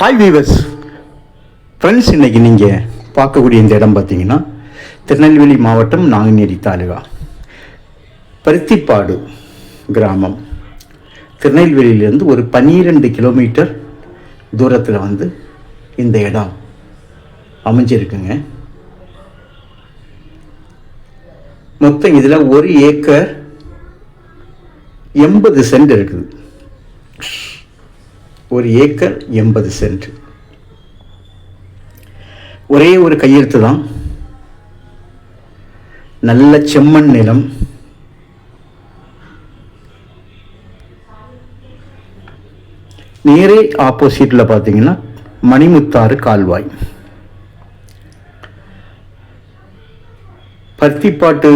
Hi viewers friends இன்னைக்கு நீங்கள் பார்க்கக்கூடிய இந்த இடம் பார்த்தீங்கன்னா திருநெல்வேலி மாவட்டம் நாங்குநேரி தாலுகா. பருத்திப்பாடு கிராமம். திருநெல்வேலியிலேருந்து ஒரு பன்னிரெண்டு கிலோமீட்டர் தூரத்தில் வந்து இந்த இடம் அமைஞ்சிருக்குங்க. மொத்தம் இதில் ஒரு ஏக்கர் எண்பது சென்ட் இருக்குது. ஒரு ஏக்கர் எண்பது சென்ட். ஒரே ஒரு கையெழுத்து தான். நல்ல செம்மண் நிலம். நேரே ஆப்போசிட்டில் பார்த்தீங்கன்னா மணிமுத்தாறு கால்வாய். பருத்திப்பாட்டு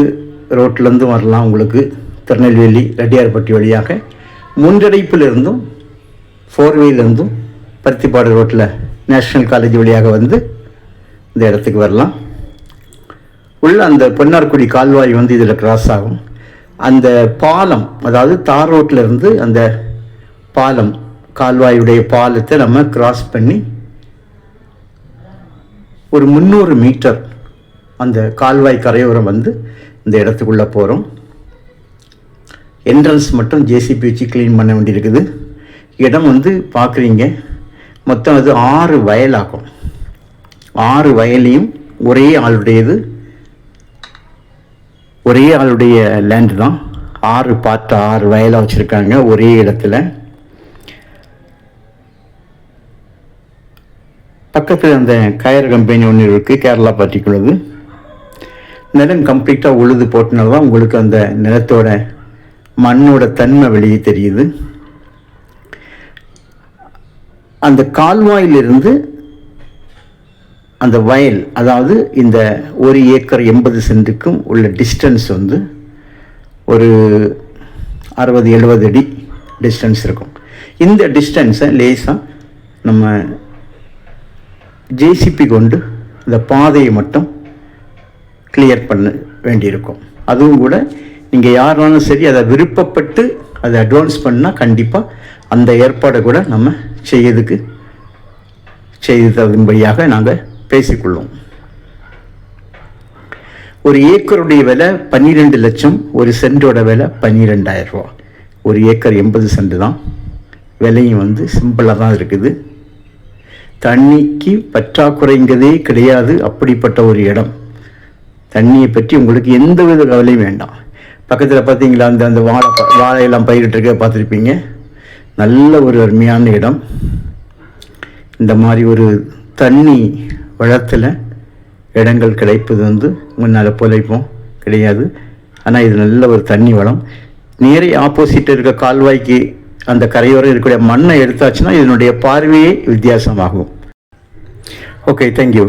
ரோட்லேருந்து வரலாம் உங்களுக்கு. திருநெல்வேலி ரெட்டியார்பட்டி வழியாக. முன்றடைப்பில் ஃபோர் ஃபோர்வேலேருந்தும் பருத்திப்பாடு ரோட்டில் நேஷ்னல் காலேஜ் வழியாக வந்து இந்த இடத்துக்கு வரலாம். உள்ள அந்த பொன்னார்குடி கால்வாய் வந்து இதில் கிராஸ் ஆகும். அந்த பாலம் அதாவது தார் ரோட்டில் இருந்து அந்த பாலம் கால்வாயுடைய பாலத்தை நம்ம கிராஸ் பண்ணி ஒரு முந்நூறு மீட்டர் அந்த கால்வாய் கரையோரம் வந்து இந்த இடத்துக்குள்ளே போகிறோம். என்ட்ரன்ஸ் மட்டும் ஜேசிபி வச்சு க்ளீன் பண்ண வேண்டியிருக்குது. இடம் வந்து பார்க்குறீங்க. மொத்தம் அது ஆறு வயலாகும். ஆறு வயலையும் ஒரே ஆளுடையது. ஒரே ஆளுடைய லேண்டு தான். ஆறு பார்த்து ஆறு வயலாக வச்சுருக்காங்க ஒரே இடத்துல. பக்கத்தில் அந்த கயர் கம்பெனி ஒன்று இருக்குது கேரளா பார்ட்டிக்குள்ளது நிலம் கம்ப்ளீட்டாக உழுது போட்டனால தான் உங்களுக்கு அந்த நிலத்தோட மண்ணோட தன்மை வெளியே தெரியுது. அந்த கால்வாயிலிருந்து அந்த வயல் அதாவது இந்த ஒரு ஏக்கர் எண்பது சென்ட்டுக்கும் உள்ள டிஸ்டன்ஸ் வந்து ஒரு அறுபது எழுபது அடி டிஸ்டன்ஸ் இருக்கும். இந்த டிஸ்டன்ஸை லேசாக நம்ம ஜேசிபி கொண்டு இந்த பாதையை மட்டும் கிளியர் பண்ண வேண்டியிருக்கும். அதுவும் கூட நீங்கள் யாராலும் சரி அதை விருப்பப்பட்டு அதை அட்வான்ஸ் பண்ணால் கண்டிப்பாக அந்த ஏற்பாடை கூட நம்ம செய்யறதுக்கு செய்து தரும்படியாக நாங்கள் பேசிக்கொள்வோம் ஒரு ஏக்கருடைய விலை பன்னிரெண்டு லட்சம் ஒரு சென்டோட விலை பன்னிரெண்டாயிரம் ரூபா. ஒரு ஏக்கர் எண்பது சென்ட் தான். விலையும் வந்து சிம்பிளாக தான் இருக்குது. தண்ணிக்கு பற்றாக்குறைங்கிறதே கிடையாது அப்படிப்பட்ட ஒரு இடம். தண்ணியை பற்றி உங்களுக்கு எந்த வித கவலையும் வேண்டாம். பக்கத்தில் பார்த்தீங்களா அந்த அந்த வாழை வாழையெல்லாம் பயிரிட்டுருக்க பார்த்துருப்பீங்க. நல்ல ஒரு அருமையான இடம். இந்த மாதிரி ஒரு தண்ணி வளத்தில் இடங்கள் கிடைப்பது வந்து முன்னால் பொழைப்போம். கிடையாது. ஆனால் இது நல்ல ஒரு தண்ணி வளம். நேரே ஆப்போசிட் இருக்க கால்வாய்க்கு அந்த கரையோரம் இருக்கக்கூடிய மண்ணை எடுத்தாச்சுன்னா இதனுடைய பார்வையே வித்தியாசமாகும். Okay thank you